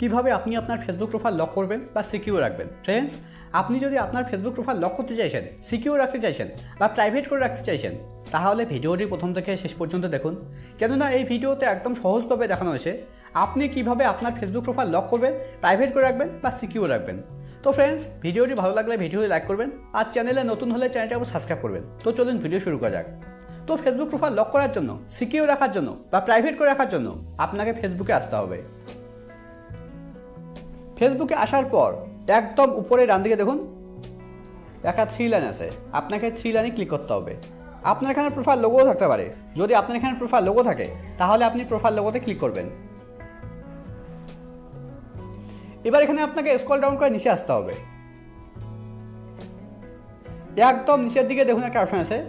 কীভাবে আপনি আপনার ফেসবুক প্রোফাইল লক করবেন বা সিকিউর রাখবেন? ফ্রেন্ডস আপনি যদি আপনার ফেসবুক প্রোফাইল লক করতে চাইছেন সিকিউর রাখতে চাইছেন বা প্রাইভেট করে রাখতে চাইছেন, তাহলে ভিডিওটি প্রথম থেকে শেষ পর্যন্ত দেখুন। কেননা এই ভিডিওতে একদম সহজভাবে দেখানো হয়েছে আপনি কীভাবে আপনার ফেসবুক প্রোফাইল লক করবেন প্রাইভেট করে রাখবেন বা সিকিউর রাখবেন। তো ফ্রেন্ডস ভিডিওটি ভালো লাগলে ভিডিওটি লাইক করবেন আর চ্যানেলে নতুন হলে চ্যানেলটি সাবস্ক্রাইব করবেন। তো চলুন ভিডিও শুরু করা যাক। তো ফেসবুক প্রোফাইল লক করার জন্য সিকিউর রাখার জন্য বা প্রাইভেট করে রাখার জন্য আপনাকে ফেসবুকে আসতে হবে। ফেসবুকে আসার পর একদম উপরে ডান দিকে দেখুন। একটা থ্রি লাইন আছে। আপনাকে থ্রি লাইনে ক্লিক করতে হবে। আপনার এখানে প্রোফাইল লোগোও থাকতে পারে। যদি আপনার এখানে প্রোফাইল লোগো থাকে, তাহলে আপনি প্রোফাইল লোগোতে ক্লিক করবেন। এবার এখানে আপনাকে স্কল ডাউন করে নিচে আসতে হবে। একদম নিচের দিকে দেখুন একটা অপশন আছে।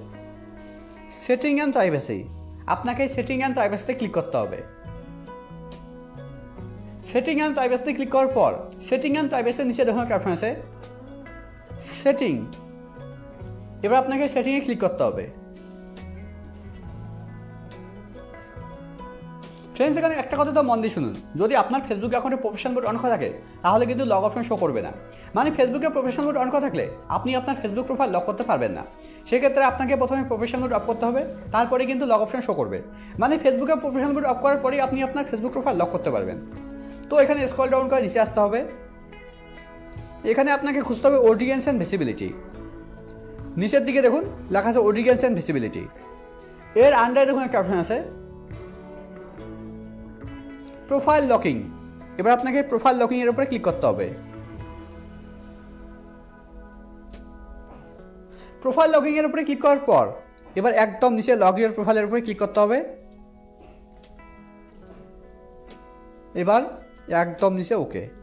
সেটিং অ্যান্ড প্রাইভেসি আপনাকে সেটিং অ্যান্ড প্রাইভেসিতে ক্লিক করতে হবে। সেটিং অ্যান্ড প্রাইভেসিতে ক্লিক করার পর সেটিং অ্যান্ড প্রাইভেসির নিচে দেখুন একটা অপশন আছে। সেটিং এবার আপনাকে সেটিংয়ে ক্লিক করতে হবে। ফ্রেন্ডস এখানে একটা কথা তো মন দিয়ে শুনুন। যদি আপনার ফেসবুক অ্যাকাউন্টে প্রফেশনাল মোড অন করা থাকে, তাহলে কিন্তু লগ অপশন শো করবে না। মানে ফেসবুকে প্রফেশনাল মোড অন করা থাকলে, আপনি আপনার ফেসবুক প্রোফাইল লক করতে পারবেন না। সেক্ষেত্রে আপনাকে প্রথমে প্রফেশনাল মোড অফ করতে হবে, তারপরে কিন্তু লগ অপশন শো করবে। মানে ফেসবুকে প্রফেশনাল মোড অফ করার পরেই আপনি আপনার ফেসবুক প্রোফাইল লক করতে পারবেন। তো এখানে স্ক্রল ডাউন করে নিচে আসতে হবে। এখানে আপনাকে খুঁজতে হবে অডিয়েন্স অ্যান্ড ভিসিবিলিটি নিচের দিকে দেখুন, লেখা আছে অডিয়েন্স অ্যান্ড ভিসিবিলিটি এর আন্ডারে দেখুন একটা অপশন আছে। প্রোফাইল লকিং এবার আপনাকে প্রোফাইল লকিং এর উপরে ক্লিক করতে হবে। প্রোফাইল লগিং এর উপরে ক্লিক করার পর, এবার একদম নিচে লগ ইউর প্রোফাইলের উপরে ক্লিক করতে হবে। এবার একদম নিচে ওকে